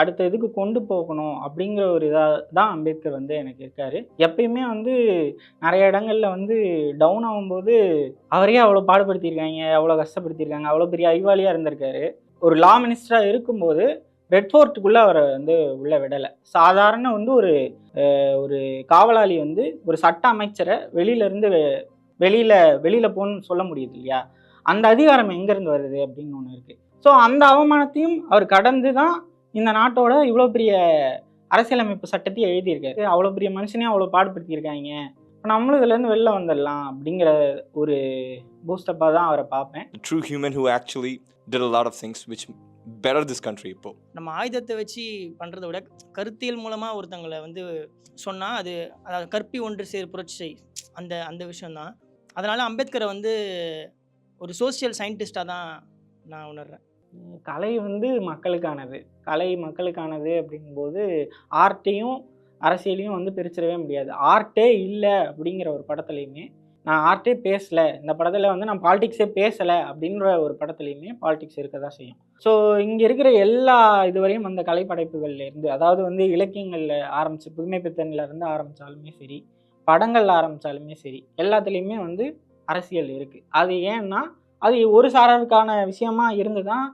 அடுத்த இதுக்கு கொண்டு போகணும் அப்படிங்கிற ஒரு இதாக தான் அம்பேத்கர் வந்து எனக்கு இருக்காரு. எப்பயுமே வந்து நிறைய இடங்கள்ல வந்து டவுன் ஆகும்போது அவரே அவ்வளோ பாடுபடுத்தியிருக்காங்க அவ்வளோ கஷ்டப்படுத்தியிருக்காங்க அவ்வளோ பெரிய அறிவாளியாக இருந்திருக்காரு. ஒரு லா மினிஸ்டராக இருக்கும்போது ரெட் ஃபோர்ட்டுக்குள்ளே அவரை வந்து உள்ளே விடலை. சாதாரண வந்து ஒரு ஒரு காவலாளி வந்து ஒரு சட்ட அமைச்சரை வெளியிலேருந்து வெளியில் வெளியில் போகணும்னு சொல்ல முடியுது இல்லையா? அந்த அதிகாரம் எங்கேருந்து வருது அப்படின்னு ஒன்று இருக்குது ஸோ அந்த அவமானத்தையும் அவர் கடந்து தான் இந்த நாட்டோட இவ்வளோ பெரிய அரசியலமைப்பு சட்டத்தையும் எழுதியிருக்காரு. அவ்வளோ பெரிய மனுஷனே அவ்வளோ பாடுபடுத்தியிருக்காங்க. இப்போ நம்மளும் இதுலேருந்து வெளில வந்துடலாம் அப்படிங்கிற ஒரு பூஸ்டப்பாக தான் அவரை பார்ப்பேன். The true human who actually did a lot of things which better this country இப்போ. நம்ம ஆயுதத்தை வச்சு பண்ணுறத விட கருத்தியல் மூலமாக ஒருத்தங்களை வந்து சொன்னால் அது அதாவது கற்பி ஒன்று சேர் புரட்சி அந்த அந்த விஷயம்தான். அதனால் அம்பேத்கரை வந்து ஒரு சோஷியல் சயின்டிஸ்டாக தான் நான் உணர்றேன். கலை வந்து மக்களுக்கானது. கலை மக்களுக்கானது அப்படிங்கும்போது ஆர்ட்டையும் அரசியலையும் வந்து பிரிச்சிடவே முடியாது. ஆர்ட்டே இல்லை அப்படிங்கிற ஒரு படத்துலையுமே நான் ஆர்ட்டே பேசலை. இந்த படத்தில் வந்து நான் பாலிடிக்ஸே பேசலை அப்படின்ற ஒரு படத்துலையுமே பாலிடிக்ஸ் இருக்க தான் செய்யும். ஸோ இங்கே இருக்கிற எல்லா இதுவரையும் அந்த கலைப்படைப்புகள்லேருந்து அதாவது வந்து இலக்கியங்களில் ஆரம்பிச்சு புதுமை பித்தன்லேருந்து ஆரம்பித்தாலுமே சரி படங்கள்ல ஆரம்பித்தாலுமே சரி எல்லாத்துலேயுமே வந்து அரசியல் இருக்குது அது ஏன்னா அது ஒரு சாராருக்கான விஷயமா இருந்து தான்